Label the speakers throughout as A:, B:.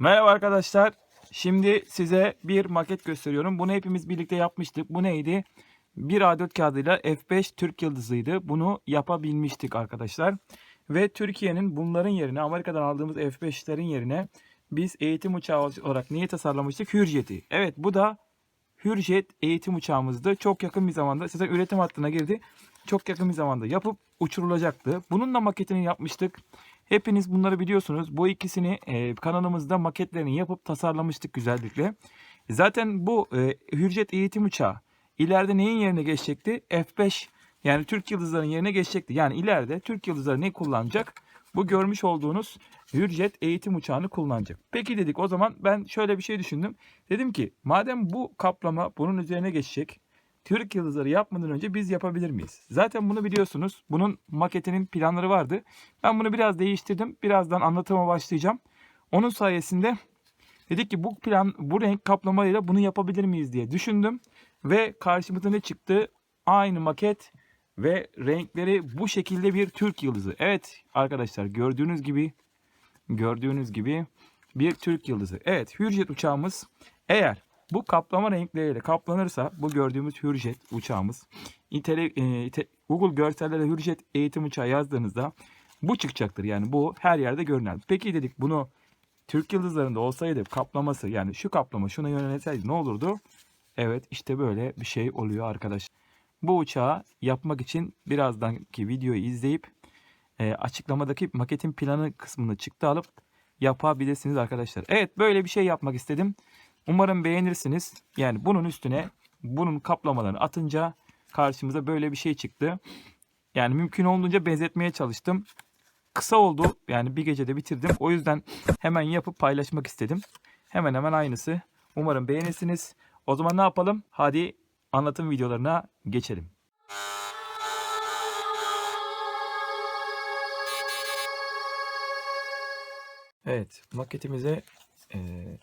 A: Merhaba arkadaşlar. Şimdi size bir maket gösteriyorum. Bunu hepimiz birlikte yapmıştık. Bu neydi? Bir A4 kağıdıyla F5 Türk yıldızıydı. Bunu yapabilmiştik arkadaşlar. Ve Türkiye'nin bunların yerine Amerika'dan aldığımız F5'lerin yerine biz eğitim uçağı olarak niye tasarlamıştık? Hürjet'i. Evet bu da Hürjet eğitim uçağımızdı. Çok yakın bir zamanda zaten üretim hattına girdi. Çok yakın bir zamanda yapıp uçurulacaktı. Bunun da maketini yapmıştık. Hepiniz bunları biliyorsunuz. Bu ikisini e, kanalımızda maketlerini yapıp tasarlamıştık güzellikle. Zaten bu e, Hürjet eğitim uçağı ileride neyin yerine geçecekti? F5 yani Türk Yıldızları'nın yerine geçecekti. Yani ileride Türk Yıldızları ne kullanacak? Bu görmüş olduğunuz Hürjet eğitim uçağını kullanacak. Peki dedik o zaman ben şöyle bir şey düşündüm. Dedim ki madem bu kaplama bunun üzerine geçecek. Türk Yıldızları yapmadan önce biz yapabilir miyiz? Zaten bunu biliyorsunuz. Bunun maketinin planları vardı. Ben bunu biraz değiştirdim. Birazdan anlatıma başlayacağım. Onun sayesinde dedik ki bu plan bu renk kaplamayla bunu yapabilir miyiz diye düşündüm. Ve karşımıza ne çıktı? Aynı maket ve renkleri bu şekilde bir Türk yıldızı. Evet arkadaşlar gördüğünüz gibi gördüğünüz gibi bir Türk yıldızı. Evet Hürjet uçağımız eğer bu kaplama renkleriyle kaplanırsa bu gördüğümüz Hürjet uçağımız e, Google görsellere Hürjet eğitim uçağı yazdığınızda bu çıkacaktır. Yani bu her yerde görünür. Peki dedik bunu Türk yıldızlarında olsaydı kaplaması yani şu kaplama şuna yönelseydi ne olurdu? Evet işte böyle bir şey oluyor arkadaşlar. Bu uçağı yapmak için birazdanki videoyu izleyip e, açıklamadaki maketin planı kısmını çıktı alıp yapabilirsiniz arkadaşlar. Evet böyle bir şey yapmak istedim. Umarım beğenirsiniz. Yani bunun üstüne bunun kaplamalarını atınca karşımıza böyle bir şey çıktı. Yani mümkün olduğunca benzetmeye çalıştım. Kısa oldu. Yani bir gecede bitirdim. O yüzden hemen yapıp paylaşmak istedim. Hemen hemen aynısı. Umarım beğenirsiniz. O zaman ne yapalım? Hadi anlatım videolarına geçelim. Evet, maketimize eee,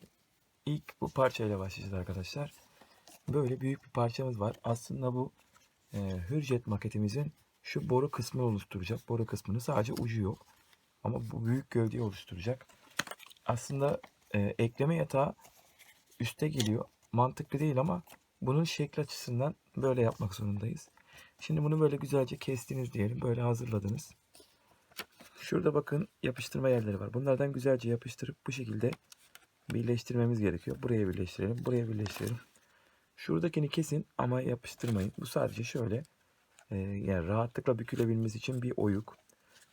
A: ilk bu parçayla başlayacağız arkadaşlar. Böyle büyük bir parçamız var. Aslında bu eee Hürjet maketimizin şu boru kısmını oluşturacak. Boru kısmını sadece ucu yok. Ama bu büyük gövdeyi oluşturacak. Aslında eee, ekleme yatağı üste geliyor. Mantıklı değil ama bunun şekli açısından böyle yapmak zorundayız. Şimdi bunu böyle güzelce kestiniz diyelim. Böyle hazırladınız. Şurada bakın yapıştırma yerleri var. Bunlardan güzelce yapıştırıp bu şekilde birleştirmemiz gerekiyor. Buraya birleştirelim. Buraya birleştirelim. Şuradakini kesin ama yapıştırmayın. Bu sadece şöyle e, yani rahatlıkla bükülebilmesi için bir oyuk.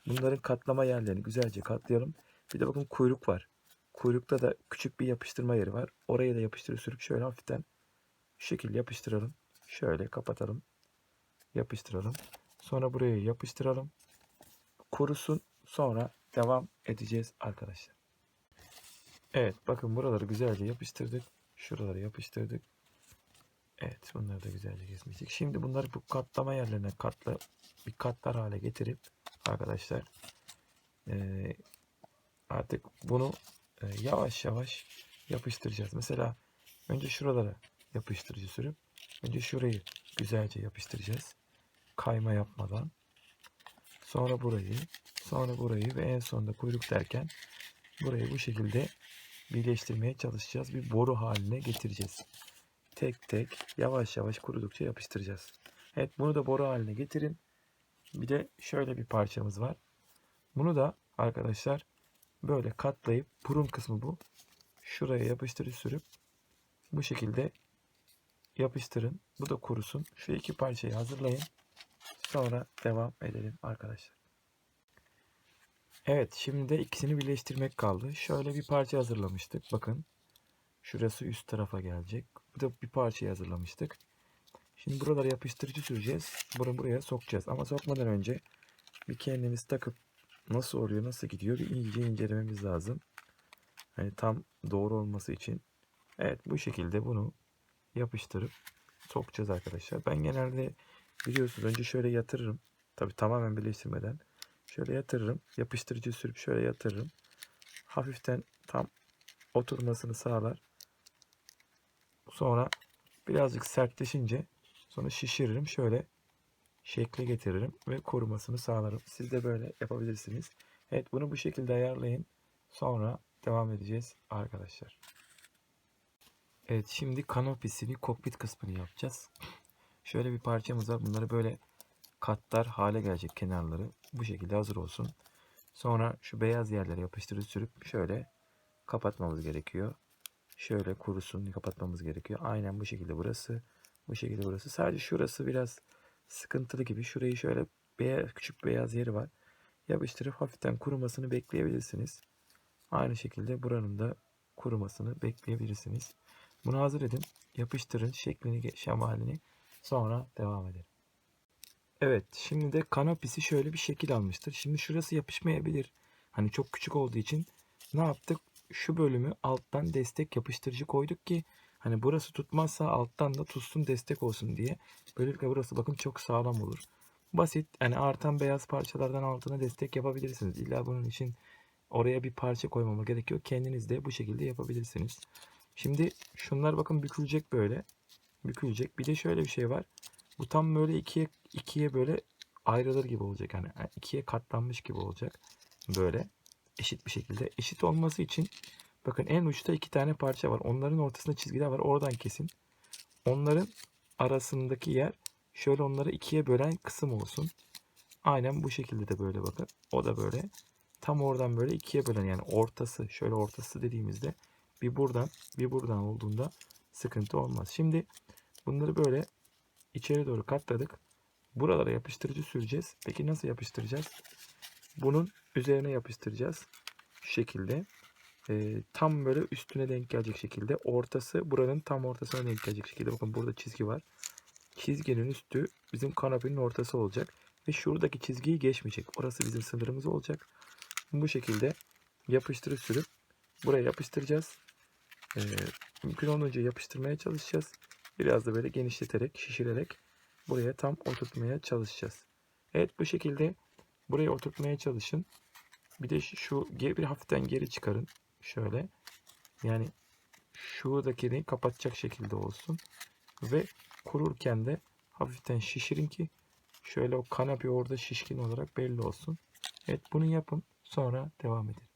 A: Bunların katlama yerlerini güzelce katlayalım. Bir de bakın kuyruk var. Kuyrukta da küçük bir yapıştırma yeri var. Oraya da yapıştırıp sürüp şöyle hafiften şu şekilde yapıştıralım. Şöyle kapatalım. Yapıştıralım. Sonra buraya yapıştıralım. Kurusun. Sonra devam edeceğiz arkadaşlar. Evet bakın buraları güzelce yapıştırdık. Şuraları yapıştırdık. Evet bunları da güzelce kesmiştik. Şimdi bunları bu katlama yerlerine katla bir katlar hale getirip arkadaşlar eee, artık bunu e, yavaş yavaş yapıştıracağız. Mesela önce şuralara yapıştırıcı sürüp önce şurayı güzelce yapıştıracağız. Kayma yapmadan. Sonra burayı, sonra burayı ve en sonunda kuyruk derken burayı bu şekilde birleştirmeye çalışacağız. Bir boru haline getireceğiz. Tek tek yavaş yavaş kurudukça yapıştıracağız. Evet bunu da boru haline getirin. Bir de şöyle bir parçamız var. Bunu da arkadaşlar böyle katlayıp burun kısmı bu. Şuraya yapıştırıcı sürüp bu şekilde yapıştırın. Bu da kurusun. Şu iki parçayı hazırlayın. Sonra devam edelim arkadaşlar. Evet şimdi de ikisini birleştirmek kaldı. Şöyle bir parça hazırlamıştık. Bakın. Şurası üst tarafa gelecek. Bu da bir parçayı hazırlamıştık. Şimdi buralara yapıştırıcı süreceğiz. Bunu buraya sokacağız. Ama sokmadan önce bir kendimiz takıp nasıl oluyor, nasıl gidiyor bir iyice incelememiz lazım. Hani tam doğru olması için. Evet bu şekilde bunu yapıştırıp sokacağız arkadaşlar. Ben genelde biliyorsunuz önce şöyle yatırırım. Tabi tamamen birleştirmeden. Şöyle yatırırım. Yapıştırıcı sürüp şöyle yatırırım. Hafiften tam oturmasını sağlar. Sonra birazcık sertleşince sonra şişiririm. Şöyle şekle getiririm ve korumasını sağlarım. Siz de böyle yapabilirsiniz. Evet bunu bu şekilde ayarlayın. Sonra devam edeceğiz arkadaşlar. Evet şimdi kanopisini kokpit kısmını yapacağız. Şöyle bir parçamız var. Bunları böyle katlar hale gelecek kenarları. Bu şekilde hazır olsun. Sonra şu beyaz yerlere yapıştırıp sürüp şöyle kapatmamız gerekiyor. Şöyle kurusun kapatmamız gerekiyor. Aynen bu şekilde burası. Bu şekilde burası. Sadece şurası biraz sıkıntılı gibi. Şurayı şöyle beyaz, küçük beyaz yeri var. Yapıştırıp hafiften kurumasını bekleyebilirsiniz. Aynı şekilde buranın da kurumasını bekleyebilirsiniz. Bunu hazır edin. Yapıştırın şeklini, şemalini. Sonra devam edelim. Evet, şimdi de kanopisi şöyle bir şekil almıştır. Şimdi şurası yapışmayabilir. Hani çok küçük olduğu için ne yaptık? Şu bölümü alttan destek yapıştırıcı koyduk ki hani burası tutmazsa alttan da tutsun destek olsun diye. Böylelikle burası bakın çok sağlam olur. Basit yani artan beyaz parçalardan altına destek yapabilirsiniz. İlla bunun için oraya bir parça koymama gerekiyor. Kendiniz de bu şekilde yapabilirsiniz. Şimdi şunlar bakın bükülecek böyle. Bükülecek. Bir de şöyle bir şey var. Bu tam böyle ikiye ikiye böyle ayrılır gibi olacak. Hani ikiye katlanmış gibi olacak. Böyle eşit bir şekilde. Eşit olması için bakın en uçta iki tane parça var. Onların ortasında çizgiler var. Oradan kesin. Onların arasındaki yer şöyle onları ikiye bölen kısım olsun. Aynen bu şekilde de böyle bakın. O da böyle. Tam oradan böyle ikiye bölen yani ortası şöyle ortası dediğimizde bir buradan bir buradan olduğunda sıkıntı olmaz. Şimdi bunları böyle içeri doğru katladık. Buralara yapıştırıcı süreceğiz. Peki nasıl yapıştıracağız? Bunun üzerine yapıştıracağız. Şu şekilde. Ee, tam böyle üstüne denk gelecek şekilde. Ortası buranın tam ortasına denk gelecek şekilde. Bakın burada çizgi var. Çizginin üstü bizim kanapinin ortası olacak. Ve şuradaki çizgiyi geçmeyecek. Orası bizim sınırımız olacak. Bu şekilde yapıştırıp sürüp buraya yapıştıracağız. Ee, mümkün olduğunca yapıştırmaya çalışacağız. Biraz da böyle genişleterek, şişirerek buraya tam oturtmaya çalışacağız. Evet bu şekilde buraya oturtmaya çalışın. Bir de şu bir hafiften geri çıkarın. Şöyle. Yani şuradakini kapatacak şekilde olsun. Ve kururken de hafiften şişirin ki şöyle o kanepe orada şişkin olarak belli olsun. Evet bunu yapın. Sonra devam edelim.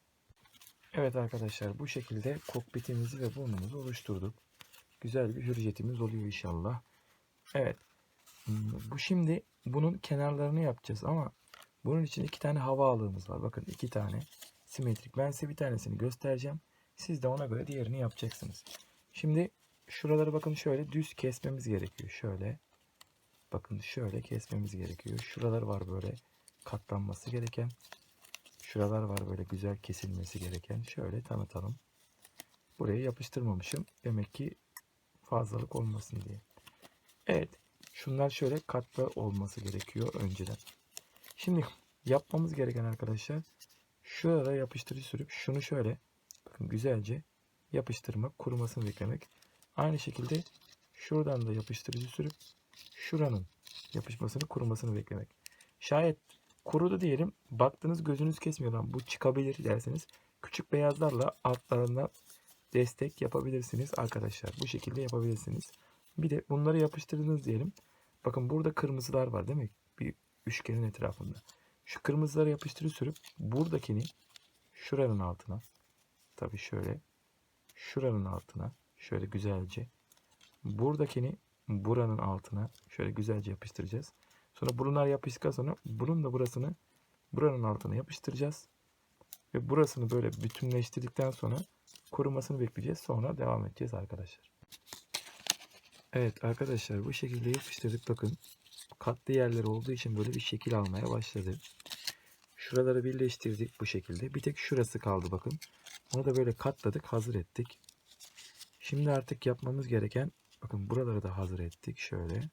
A: Evet arkadaşlar bu şekilde kokpitimizi ve burnumuzu oluşturduk. Güzel bir hürriyetimiz oluyor inşallah. Evet. Bu şimdi bunun kenarlarını yapacağız ama bunun için iki tane hava alığımız var. Bakın iki tane simetrik. Ben size bir tanesini göstereceğim. Siz de ona göre diğerini yapacaksınız. Şimdi şuraları bakın şöyle düz kesmemiz gerekiyor. Şöyle. Bakın şöyle kesmemiz gerekiyor. Şuralar var böyle katlanması gereken. Şuralar var böyle güzel kesilmesi gereken. Şöyle tanıtalım. Buraya yapıştırmamışım. Demek ki fazlalık olmasın diye. Evet. Şunlar şöyle katlı olması gerekiyor önceden. Şimdi yapmamız gereken arkadaşlar şurada yapıştırıcı sürüp şunu şöyle bakın güzelce yapıştırmak, kurumasını beklemek. Aynı şekilde şuradan da yapıştırıcı sürüp şuranın yapışmasını, kurumasını beklemek. Şayet kurudu diyelim. Baktınız gözünüz kesmiyor lan bu çıkabilir derseniz küçük beyazlarla altlarına destek yapabilirsiniz arkadaşlar. Bu şekilde yapabilirsiniz. Bir de bunları yapıştırdınız diyelim. Bakın burada kırmızılar var değil mi? Bir üçgenin etrafında. Şu kırmızıları yapıştırıp sürüp buradakini şuranın altına tabii şöyle şuranın altına şöyle güzelce buradakini buranın altına şöyle güzelce yapıştıracağız. Sonra bunlar yapıştıktan sonra bunun da burasını buranın altına yapıştıracağız. Ve burasını böyle bütünleştirdikten sonra kurumasını bekleyeceğiz. Sonra devam edeceğiz arkadaşlar. Evet arkadaşlar bu şekilde yapıştırdık. Bakın katlı yerler olduğu için böyle bir şekil almaya başladı. Şuraları birleştirdik bu şekilde. Bir tek şurası kaldı bakın. Onu da böyle katladık hazır ettik. Şimdi artık yapmamız gereken bakın buraları da hazır ettik. Şöyle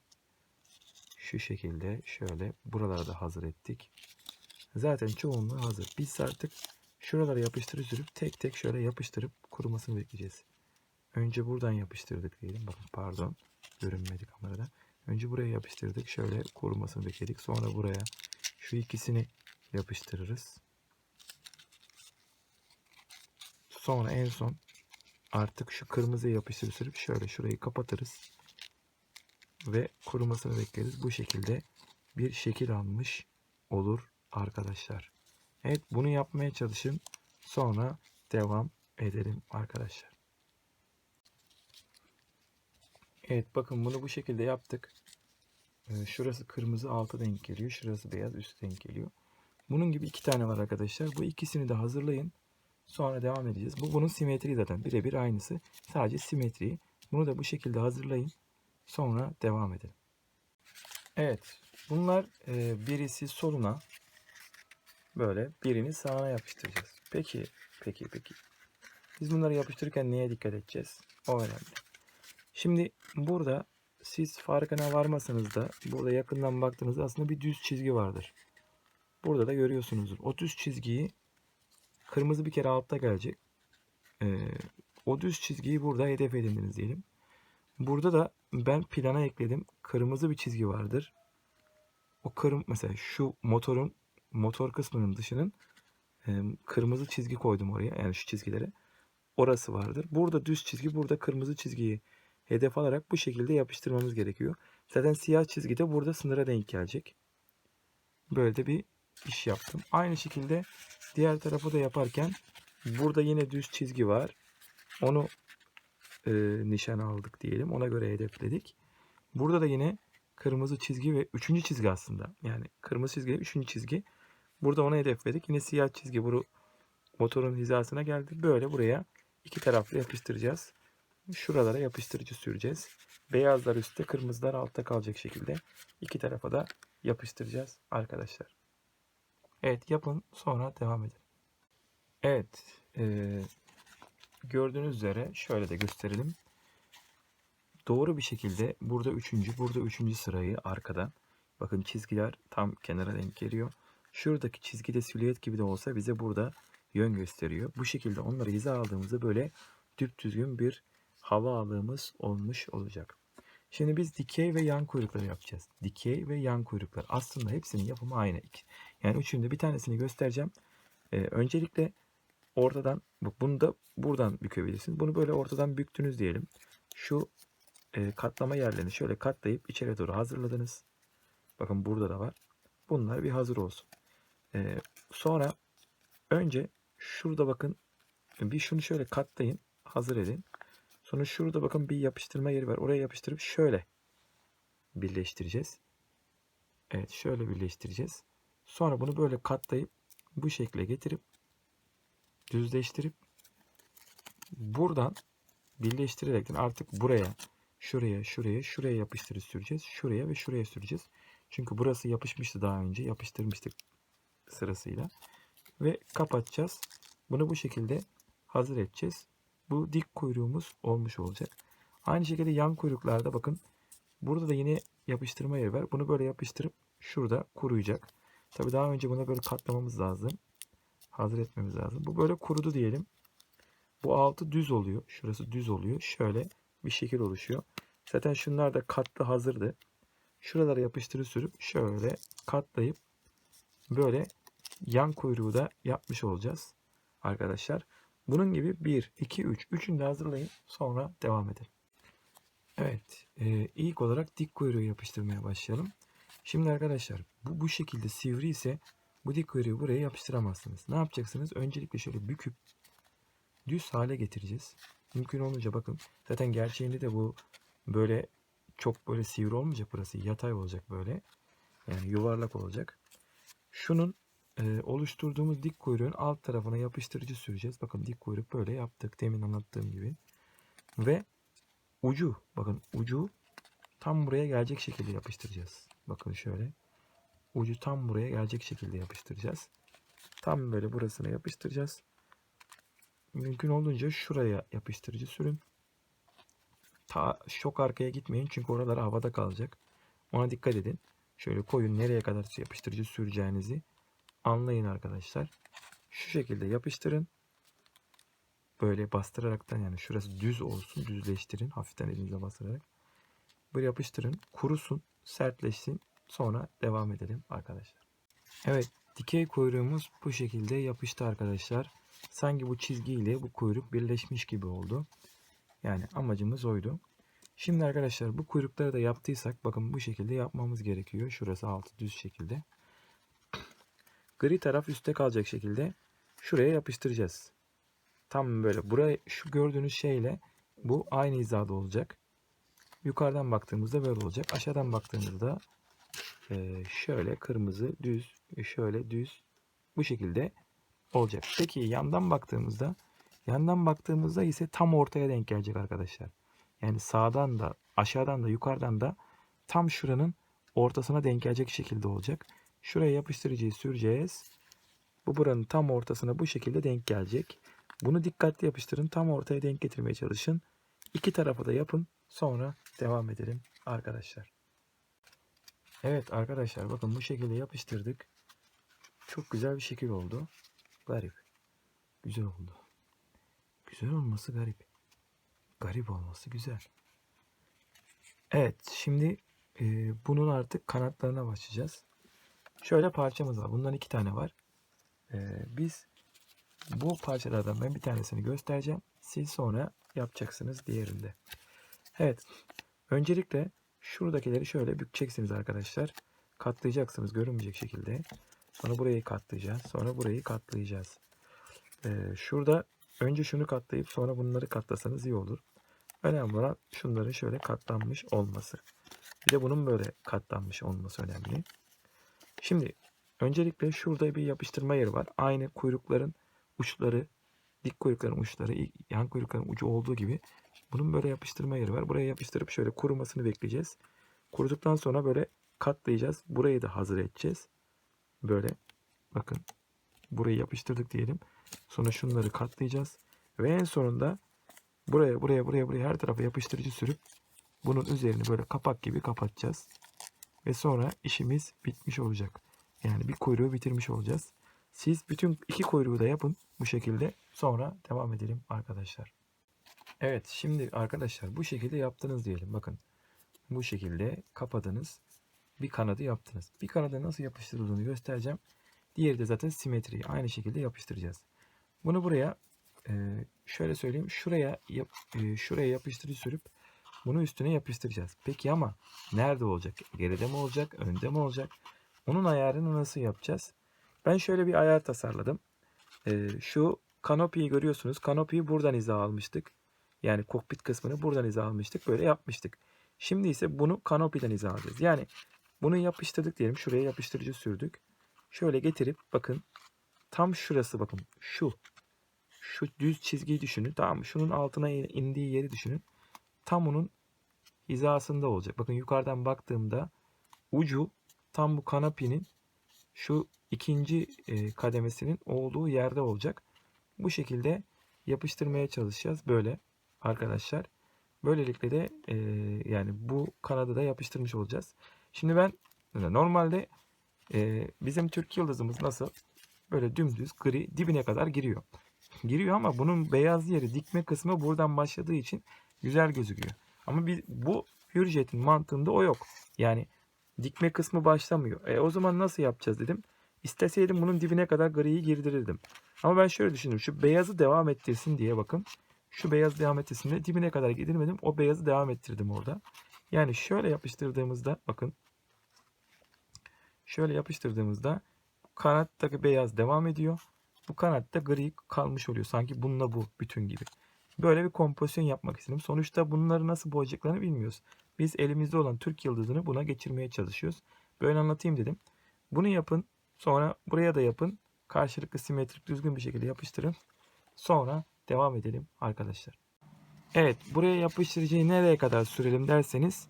A: şu şekilde şöyle buraları da hazır ettik. Zaten çoğunluğu hazır. Biz artık şuralara yapıştırıp sürüp tek tek şöyle yapıştırıp kurumasını bekleyeceğiz. Önce buradan yapıştırdık diyelim. Bakın pardon. Görünmedi kamerada. Önce buraya yapıştırdık. Şöyle kurumasını bekledik. Sonra buraya şu ikisini yapıştırırız. Sonra en son artık şu kırmızıyı yapıştırıp sürüp şöyle şurayı kapatırız. Ve kurumasını bekleriz. Bu şekilde bir şekil almış olur arkadaşlar. Evet bunu yapmaya çalışın. Sonra devam edelim arkadaşlar. Evet bakın bunu bu şekilde yaptık. Ee, şurası kırmızı altı denk geliyor. Şurası beyaz üstü denk geliyor. Bunun gibi iki tane var arkadaşlar. Bu ikisini de hazırlayın. Sonra devam edeceğiz. Bu bunun simetri zaten birebir aynısı. Sadece simetri. Bunu da bu şekilde hazırlayın. Sonra devam edelim. Evet. Bunlar e, birisi soluna böyle birini sağına yapıştıracağız. Peki, peki, peki. Biz bunları yapıştırırken neye dikkat edeceğiz? O önemli. Şimdi burada siz farkına varmasanız da burada yakından baktığınızda aslında bir düz çizgi vardır. Burada da görüyorsunuzdur. O düz çizgiyi kırmızı bir kere altta gelecek. Ee, o düz çizgiyi burada hedef edindiniz diyelim. Burada da ben plana ekledim. Kırmızı bir çizgi vardır. O kırm mesela şu motorun motor kısmının dışının e, kırmızı çizgi koydum oraya. Yani şu çizgilere. Orası vardır. Burada düz çizgi, burada kırmızı çizgiyi hedef alarak bu şekilde yapıştırmamız gerekiyor. Zaten siyah çizgi de burada sınıra denk gelecek. Böyle de bir iş yaptım. Aynı şekilde diğer tarafı da yaparken burada yine düz çizgi var. Onu e, nişan aldık diyelim. Ona göre hedefledik. Burada da yine kırmızı çizgi ve üçüncü çizgi aslında. Yani kırmızı çizgi ve üçüncü çizgi. Burada onu hedefledik. Yine siyah çizgi bu motorun hizasına geldi. Böyle buraya iki taraflı yapıştıracağız. Şuralara yapıştırıcı süreceğiz. Beyazlar üstte, kırmızılar altta kalacak şekilde iki tarafa da yapıştıracağız arkadaşlar. Evet yapın sonra devam edelim. Evet e, gördüğünüz üzere şöyle de gösterelim. Doğru bir şekilde burada üçüncü, burada üçüncü sırayı arkadan. Bakın çizgiler tam kenara denk geliyor. Şuradaki çizgi de silüet gibi de olsa bize burada yön gösteriyor. Bu şekilde onları hiza aldığımızda böyle düzgün bir hava aldığımız olmuş olacak. Şimdi biz dikey ve yan kuyrukları yapacağız. Dikey ve yan kuyruklar. Aslında hepsinin yapımı aynı. Yani üçünde bir tanesini göstereceğim. Ee, öncelikle ortadan, bak bunu da buradan bükebilirsiniz. Bunu böyle ortadan büktünüz diyelim. Şu e, katlama yerlerini şöyle katlayıp içeri doğru hazırladınız. Bakın burada da var. Bunlar bir hazır olsun. Ee, sonra önce şurada bakın bir şunu şöyle katlayın. Hazır edin. Sonra şurada bakın bir yapıştırma yeri var. Oraya yapıştırıp şöyle birleştireceğiz. Evet şöyle birleştireceğiz. Sonra bunu böyle katlayıp bu şekle getirip düzleştirip buradan birleştirerek artık buraya şuraya şuraya şuraya yapıştırıp süreceğiz. Şuraya ve şuraya süreceğiz. Çünkü burası yapışmıştı daha önce. Yapıştırmıştık sırasıyla. Ve kapatacağız. Bunu bu şekilde hazır edeceğiz. Bu dik kuyruğumuz olmuş olacak. Aynı şekilde yan kuyruklarda bakın. Burada da yine yapıştırma yeri var. Bunu böyle yapıştırıp şurada kuruyacak. Tabi daha önce buna böyle katlamamız lazım. Hazır etmemiz lazım. Bu böyle kurudu diyelim. Bu altı düz oluyor. Şurası düz oluyor. Şöyle bir şekil oluşuyor. Zaten şunlar da katlı hazırdı. Şuralara yapıştırı sürüp şöyle katlayıp böyle yan kuyruğu da yapmış olacağız arkadaşlar. Bunun gibi 1, 2, 3. Üçünü de hazırlayın. Sonra devam edelim. Evet. E, ilk olarak dik kuyruğu yapıştırmaya başlayalım. Şimdi arkadaşlar bu bu şekilde sivri ise bu dik kuyruğu buraya yapıştıramazsınız. Ne yapacaksınız? Öncelikle şöyle büküp düz hale getireceğiz. Mümkün olunca bakın. Zaten gerçeğinde de bu böyle çok böyle sivri olmayacak burası. Yatay olacak böyle. Yani yuvarlak olacak. Şunun e, oluşturduğumuz dik kuyruğun alt tarafına yapıştırıcı süreceğiz. Bakın dik kuyruk böyle yaptık. Demin anlattığım gibi. Ve ucu bakın ucu tam buraya gelecek şekilde yapıştıracağız. Bakın şöyle. Ucu tam buraya gelecek şekilde yapıştıracağız. Tam böyle burasına yapıştıracağız. Mümkün olduğunca şuraya yapıştırıcı sürün. Ta çok arkaya gitmeyin çünkü oralar havada kalacak. Ona dikkat edin. Şöyle koyun nereye kadar yapıştırıcı süreceğinizi anlayın arkadaşlar. Şu şekilde yapıştırın. Böyle bastıraraktan yani şurası düz olsun. Düzleştirin. Hafiften elinizle bastırarak. Böyle yapıştırın. Kurusun. Sertleşsin. Sonra devam edelim arkadaşlar. Evet. Dikey kuyruğumuz bu şekilde yapıştı arkadaşlar. Sanki bu çizgiyle bu kuyruk birleşmiş gibi oldu. Yani amacımız oydu. Şimdi arkadaşlar bu kuyrukları da yaptıysak bakın bu şekilde yapmamız gerekiyor. Şurası altı düz şekilde. Gri taraf üstte kalacak şekilde şuraya yapıştıracağız. Tam böyle buraya şu gördüğünüz şeyle bu aynı hizada olacak. Yukarıdan baktığımızda böyle olacak. Aşağıdan baktığımızda e, şöyle kırmızı düz şöyle düz bu şekilde olacak. Peki yandan baktığımızda yandan baktığımızda ise tam ortaya denk gelecek arkadaşlar. Yani sağdan da aşağıdan da yukarıdan da tam şuranın ortasına denk gelecek şekilde olacak. Şuraya yapıştırıcıyı süreceğiz. Bu buranın tam ortasına bu şekilde denk gelecek. Bunu dikkatli yapıştırın. Tam ortaya denk getirmeye çalışın. İki tarafa da yapın. Sonra devam edelim arkadaşlar. Evet arkadaşlar bakın bu şekilde yapıştırdık. Çok güzel bir şekil oldu. Garip. Güzel oldu. Güzel olması garip. Garip olması güzel. Evet şimdi e, bunun artık kanatlarına başlayacağız. Şöyle parçamız var. Bundan iki tane var. E, biz bu parçalardan ben bir tanesini göstereceğim. Siz sonra yapacaksınız diğerinde. Evet. Öncelikle şuradakileri şöyle bükeceksiniz arkadaşlar. Katlayacaksınız görünmeyecek şekilde. Sonra burayı katlayacağız. Sonra burayı katlayacağız. Ee, şurada önce şunu katlayıp sonra bunları katlasanız iyi olur. Önemli olan şunların şöyle katlanmış olması. Bir de bunun böyle katlanmış olması önemli. Şimdi öncelikle şurada bir yapıştırma yeri var. Aynı kuyrukların uçları, dik kuyrukların uçları, yan kuyrukların ucu olduğu gibi bunun böyle yapıştırma yeri var. Buraya yapıştırıp şöyle kurumasını bekleyeceğiz. Kuruduktan sonra böyle katlayacağız. Burayı da hazır edeceğiz. Böyle bakın burayı yapıştırdık diyelim. Sonra şunları katlayacağız. Ve en sonunda buraya buraya buraya buraya her tarafa yapıştırıcı sürüp bunun üzerini böyle kapak gibi kapatacağız. Ve sonra işimiz bitmiş olacak. Yani bir kuyruğu bitirmiş olacağız. Siz bütün iki kuyruğu da yapın bu şekilde. Sonra devam edelim arkadaşlar. Evet şimdi arkadaşlar bu şekilde yaptınız diyelim. Bakın bu şekilde kapadınız. Bir kanadı yaptınız. Bir kanadı nasıl yapıştırıldığını göstereceğim. Diğeri de zaten simetriyi aynı şekilde yapıştıracağız. Bunu buraya e, şöyle söyleyeyim. Şuraya e, şuraya yapıştırıcı sürüp bunu üstüne yapıştıracağız. Peki ama nerede olacak? Geride mi olacak? Önde mi olacak? Onun ayarını nasıl yapacağız? Ben şöyle bir ayar tasarladım. E, şu kanopiyi görüyorsunuz. Kanopiyi buradan hiza almıştık. Yani kokpit kısmını buradan hiza almıştık. Böyle yapmıştık. Şimdi ise bunu kanopiden hiza alacağız. Yani bunu yapıştırdık diyelim. Şuraya yapıştırıcı sürdük. Şöyle getirip bakın tam şurası bakın şu şu düz çizgiyi düşünün. Tamam mı? Şunun altına indiği yeri düşünün. Tam onun hizasında olacak. Bakın yukarıdan baktığımda ucu tam bu kanapinin şu ikinci e, kademesinin olduğu yerde olacak. Bu şekilde yapıştırmaya çalışacağız. Böyle arkadaşlar. Böylelikle de e, yani bu kanadı da yapıştırmış olacağız. Şimdi ben normalde e, bizim Türk yıldızımız nasıl? Böyle dümdüz gri dibine kadar giriyor. Giriyor ama bunun beyaz yeri dikme kısmı buradan başladığı için güzel gözüküyor. Ama bir, bu Hürjet'in mantığında o yok. Yani dikme kısmı başlamıyor. E, o zaman nasıl yapacağız dedim. İsteseydim bunun dibine kadar griyi girdirirdim. Ama ben şöyle düşündüm. Şu beyazı devam ettirsin diye bakın. Şu beyaz devam ettirsin diye dibine kadar girdirmedim. O beyazı devam ettirdim orada. Yani şöyle yapıştırdığımızda bakın. Şöyle yapıştırdığımızda kanattaki beyaz devam ediyor. Bu kanatta gri kalmış oluyor. Sanki bununla bu bütün gibi. Böyle bir kompozisyon yapmak istedim. Sonuçta bunları nasıl boyayacaklarını bilmiyoruz. Biz elimizde olan Türk yıldızını buna geçirmeye çalışıyoruz. Böyle anlatayım dedim. Bunu yapın. Sonra buraya da yapın. Karşılıklı simetrik düzgün bir şekilde yapıştırın. Sonra devam edelim arkadaşlar. Evet buraya yapıştırıcıyı nereye kadar sürelim derseniz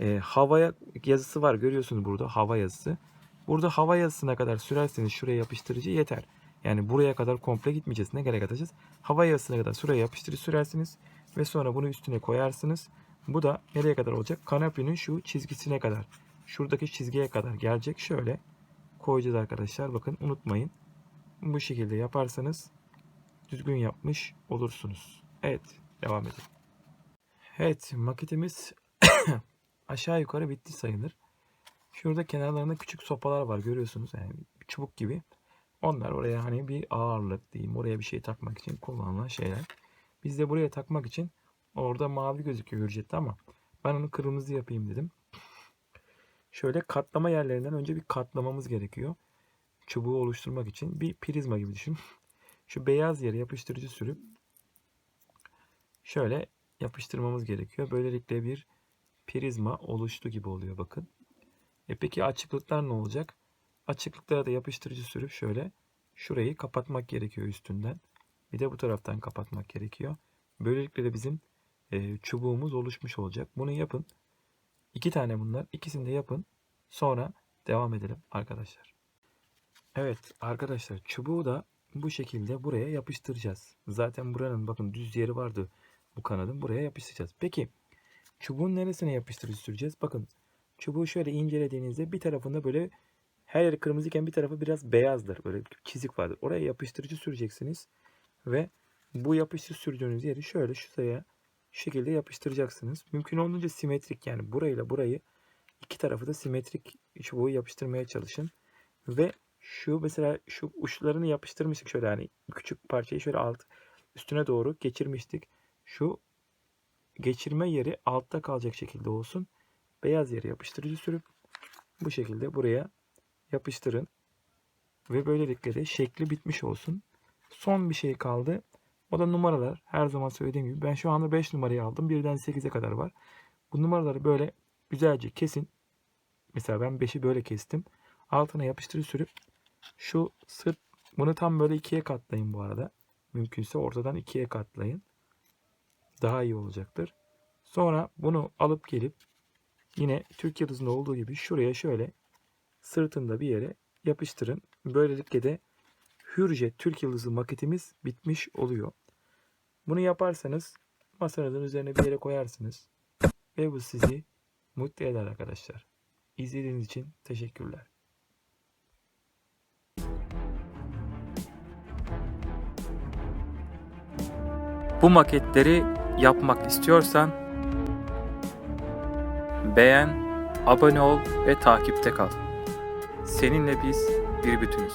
A: e, havaya yazısı var görüyorsunuz burada hava yazısı. Burada hava yazısına kadar sürerseniz şuraya yapıştırıcı yeter. Yani buraya kadar komple gitmeyeceğiz. Ne gerek atacağız? Hava yazısına kadar şuraya yapıştırıcı sürersiniz. Ve sonra bunu üstüne koyarsınız. Bu da nereye kadar olacak? Kanapinin şu çizgisine kadar. Şuradaki çizgiye kadar gelecek. Şöyle koyacağız arkadaşlar. Bakın unutmayın. Bu şekilde yaparsanız düzgün yapmış olursunuz. Evet devam edelim. Evet maketimiz aşağı yukarı bitti sayılır. Şurada kenarlarında küçük sopalar var görüyorsunuz. Yani çubuk gibi. Onlar oraya hani bir ağırlık diyeyim. Oraya bir şey takmak için kullanılan şeyler. Biz de buraya takmak için orada mavi gözüküyor hürjette ama ben onu kırmızı yapayım dedim. Şöyle katlama yerlerinden önce bir katlamamız gerekiyor. Çubuğu oluşturmak için bir prizma gibi düşün. şu beyaz yere yapıştırıcı sürüp şöyle yapıştırmamız gerekiyor. Böylelikle bir prizma oluştu gibi oluyor bakın. E peki açıklıklar ne olacak? Açıklıklara da yapıştırıcı sürüp şöyle şurayı kapatmak gerekiyor üstünden. Bir de bu taraftan kapatmak gerekiyor. Böylelikle de bizim e, çubuğumuz oluşmuş olacak. Bunu yapın. İki tane bunlar. İkisini de yapın. Sonra devam edelim arkadaşlar. Evet arkadaşlar çubuğu da bu şekilde buraya yapıştıracağız. Zaten buranın bakın düz yeri vardı bu kanadın. Buraya yapıştıracağız. Peki çubuğun neresine yapıştırıcı süreceğiz? Bakın çubuğu şöyle incelediğinizde bir tarafında böyle her yeri kırmızıyken bir tarafı biraz beyazdır. Böyle bir çizik vardır. Oraya yapıştırıcı süreceksiniz. Ve bu yapıştırıcı sürdüğünüz yeri şöyle şuraya şu şekilde yapıştıracaksınız. Mümkün olduğunca simetrik yani burayla burayı iki tarafı da simetrik çubuğu yapıştırmaya çalışın. Ve şu mesela şu uçlarını yapıştırmıştık şöyle hani küçük parçayı şöyle alt üstüne doğru geçirmiştik. Şu geçirme yeri altta kalacak şekilde olsun. Beyaz yere yapıştırıcı sürüp bu şekilde buraya yapıştırın. Ve böylelikle de şekli bitmiş olsun. Son bir şey kaldı. O da numaralar. Her zaman söylediğim gibi ben şu anda 5 numarayı aldım. Birden 8'e kadar var. Bu numaraları böyle güzelce kesin. Mesela ben 5'i böyle kestim. Altına yapıştırıcı sürüp şu sırt bunu tam böyle ikiye katlayın bu arada. Mümkünse ortadan ikiye katlayın. Daha iyi olacaktır. Sonra bunu alıp gelip yine Türk yıldızında olduğu gibi şuraya şöyle sırtında bir yere yapıştırın. Böylelikle de Hürje Türk Yıldızı maketimiz bitmiş oluyor. Bunu yaparsanız masanızın üzerine bir yere koyarsınız. Ve bu sizi mutlu eder arkadaşlar. İzlediğiniz için teşekkürler. Bu maketleri yapmak istiyorsan beğen, abone ol ve takipte kal. Seninle biz bir bütünüz.